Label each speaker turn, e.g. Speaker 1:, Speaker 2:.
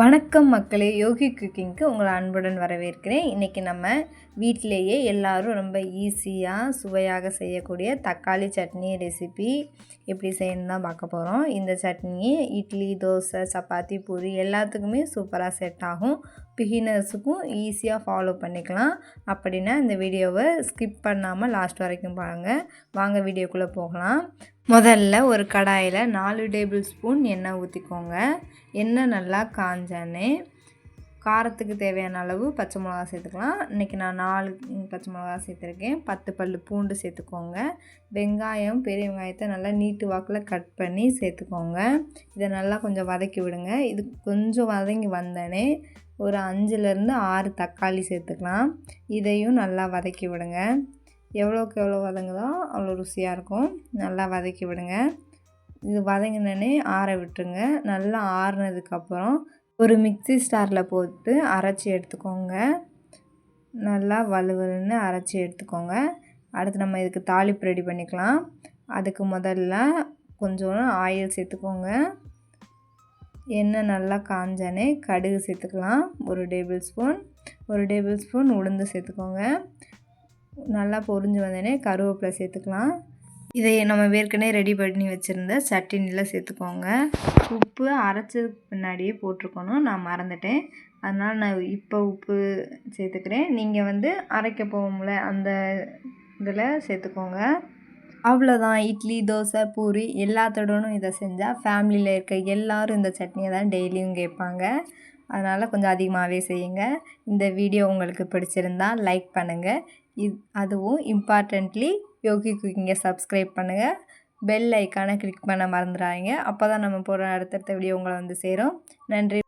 Speaker 1: வணக்கம் மக்களே யோகி குக்கிங்க்கு உங்களை அன்புடன் வரவேற்கிறேன். இன்றைக்கி நம்ம வீட்டிலேயே எல்லோரும் ரொம்ப ஈஸியாக சுவையாக செய்யக்கூடிய தக்காளி சட்னி ரெசிபி எப்படி செய்யணும் தான் பார்க்க போகிறோம் இந்த சட்னி இட்லி தோசை சப்பாத்தி பூரி எல்லாத்துக்குமே சூப்பராக செட் ஆகும். பிகினர்ஸுக்கும் ஈஸியாக ஃபாலோ பண்ணிக்கலாம் அப்படின்னா இந்த வீடியோவை ஸ்கிப் பண்ணாமல் லாஸ்ட் வரைக்கும் பாருங்கள். வாங்க வீடியோக்குள்ளே போகலாம். முதல்ல ஒரு கடாயில் நாலு டேபிள் ஸ்பூன் எண்ணெய் ஊற்றிக்கோங்க. எண்ணெய் நல்லா காஞ்சானே காரத்துக்கு தேவையான அளவு பச்சை மிளகா சேர்த்துக்கலாம். இன்றைக்கி நான் நாலு பச்சை மிளகா சேர்த்துருக்கேன். பத்து பல் பூண்டு சேர்த்துக்கோங்க. வெங்காயம் பெரிய வெங்காயத்தை நல்லா நீட்டு வாக்கில் கட் பண்ணி சேர்த்துக்கோங்க. இதை நல்லா கொஞ்சம் வதக்கி விடுங்க. இது கொஞ்சம் வதங்கி வந்தனே ஒரு அஞ்சுலேருந்து ஆறு தக்காளி சேர்த்துக்கலாம். இதையும் நல்லா வதக்கி விடுங்க. எவ்வளோக்கு எவ்வளோ வதங்குதோ அவ்வளோ ருசியாக இருக்கும். நல்லா வதக்கி விடுங்க. இது வதங்கினே ஆற விட்டுருங்க. நல்லா ஆறுனதுக்கப்புறம் ஒரு மிக்சி ஸ்டாரில் போட்டு அரைச்சி எடுத்துக்கோங்க. நல்லா வலுவலுன்னு அரைச்சி எடுத்துக்கோங்க. அடுத்து நம்ம இதுக்கு தாளிப்பு ரெடி பண்ணிக்கலாம். அதுக்கு முதல்ல கொஞ்சம் ஆயில் சேர்த்துக்கோங்க. எண்ணெய் நல்லா காஞ்சனே கடுகு சேர்த்துக்கலாம். ஒரு டேபிள் ஸ்பூன். ஒரு டேபிள் ஸ்பூன் உளுந்து சேர்த்துக்கோங்க. நல்லா பொரிஞ்சு வந்தோடனே கருவேப்பிலை சேர்த்துக்கலாம். இதை நம்ம ஏற்கனவே ரெடி பண்ணி வச்சுருந்த சட்டினியில் சேர்த்துக்கோங்க. உப்பு அரைச்சதுக்கு பின்னாடியே போட்டிருக்கணும். நான் மறந்துட்டேன். அதனால் நான் இப்போ உப்பு சேர்த்துக்கிறேன். நீங்கள் வந்து அரைக்க போகும்ல அந்த இதில் சேர்த்துக்கோங்க. அவ்வளோதான் இட்லி தோசை பூரி எல்லாத்தோடனும் இதை செஞ்சால் ஃபேமிலியில் இருக்க எல்லோரும் இந்த சட்னியை தான் டெய்லியும் கேட்பாங்க. அதனால் கொஞ்சம் அதிகமாகவே செய்யுங்க. இந்த வீடியோ உங்களுக்கு பிடிச்சிருந்தா லைக் பண்ணுங்கள் இது அதுவும் இம்பார்ட்டண்ட்லி யோகி குக்கிங்கை சப்ஸ்கிரைப் பண்ணுங்கள் பெல் ஐக்கானை கிளிக் பண்ண மறந்துடாதீங்க. அப்போ தான் நம்ம போகிற அடுத்தடுத்த வீடியோ உங்களை வந்து சேரும். நன்றி.